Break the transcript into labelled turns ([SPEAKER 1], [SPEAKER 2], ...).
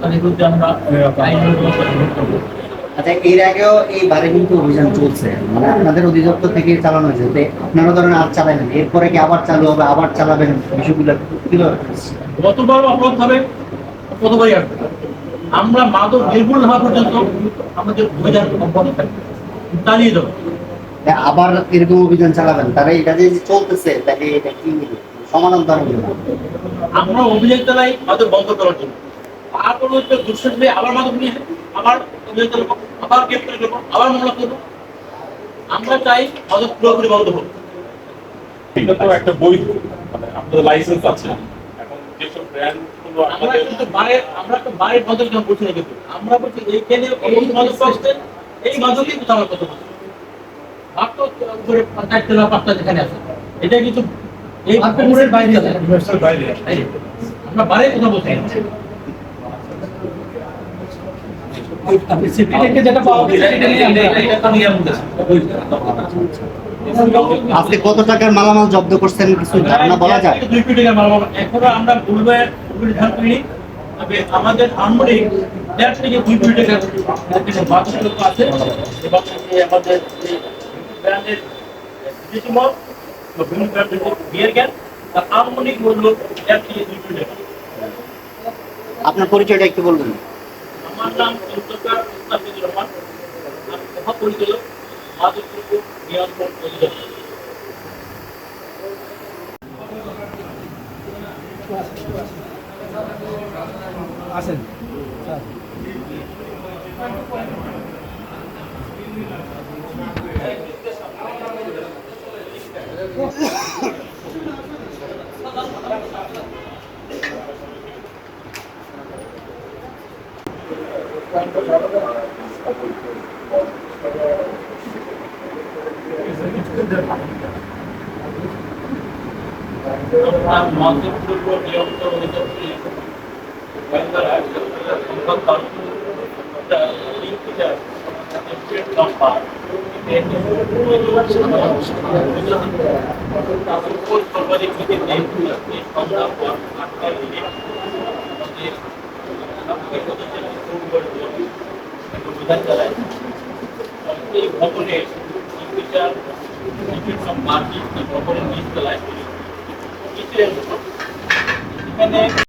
[SPEAKER 1] তাদের বিরুদ্ধে আমরা
[SPEAKER 2] আচ্ছা এর আগেও এই বারে কিন্তু অভিযান চলছে। মানে আপনাদের অধিদপ্তর থেকে চালানো হয়েছে। আপনারা ধরেন আর চালাবেন এরপরে কি আবার চালু হবে আবার চালাবেন বিষয়গুলো কীভাবে
[SPEAKER 1] গতবারও অপরাধ হবে কতবারই আসবে। আমরা মাদক নির্মূল হওয়া পর্যন্ত আমাদের অভিযান অব্যাহত থাকবে। চালিয়ে দেবো
[SPEAKER 2] আবার এরকম অভিযান চালাবেন? তারা এটা যে চলতেছে তাহলে এটা কি? সমানান্তর হবে না।
[SPEAKER 1] আমরা অভিযান চালাই মাদক বন্ধ করার জন্য। তারপর হচ্ছে দুঃসাহসী আবার মাদক নিয়ে আবার অভিযান চালাবো আবার গ্রেপ্তার করব আবার মামলা করব। আমরা চাই মাদক পুরোপুরি বন্ধ হোক।
[SPEAKER 3] এটা তো একটা বৈধ মানে আপনাদের লাইসেন্স আছে। এখন যেসব ব্র্যান্ড
[SPEAKER 1] আমরা কিন্তু বারে আমরা একটা বারের মাদক বলছি না কিন্তু আমরা বলছি এইখানে মাদক পাচ্ছে এই মাদকই কোথাও আমার কথা বলছি। মাত্র উপরে চারতলা পাঁচটা যেখানে আছে। এটা কিন্তু এই বাইরে আমরা বারে কথা বলছি না।
[SPEAKER 4] আপনি সিটি থেকে যেটা পাওয়া গেছে সেটা নিয়ে আমরা
[SPEAKER 1] এটা তো নিয়ে বলতেছি।
[SPEAKER 2] আজকে কত টাকার মালামাল জব্দ করছেন কিছু ধারণা বলা যায়
[SPEAKER 1] দুই কোটি টাকা মাল পাবো। এখনও আমরা বলবে কোটি করিনি তবে আমাদের আনুমানিক দেড় থেকে দুই কোটি টাকা কিছু আছে এবং আমাদের ব্র্যান্ডের ডিজিটি
[SPEAKER 2] আপনার পরিচয়টা একটু বলবেন।
[SPEAKER 1] আমার নাম চন্দ্রকার মুস্তাফিজুর রহমান আমি মহাপরিচালক মাদকদ্রব্য নিয়ন্ত্রণ অধিদপ্তর
[SPEAKER 4] আছেন
[SPEAKER 1] আমরা মাদকদ্রব্য নিয়ন্ত্রণ অধিদপ্তরের গোয়েন্দারা সংবাদ একটা লিঙ্ক থেকে এফপিএফ নাম্বার সর্বাধিক ভিত্তিতে এই সন্ধ্যা পর আটটার দিকে আমাদের সাতটি সদস্যের পূর্ববর্তী একটা অভিযান চালায় এই ভবনে ইংলিশার ইংলিশ মার্কিং ভবনের নিচ তলায় এখানে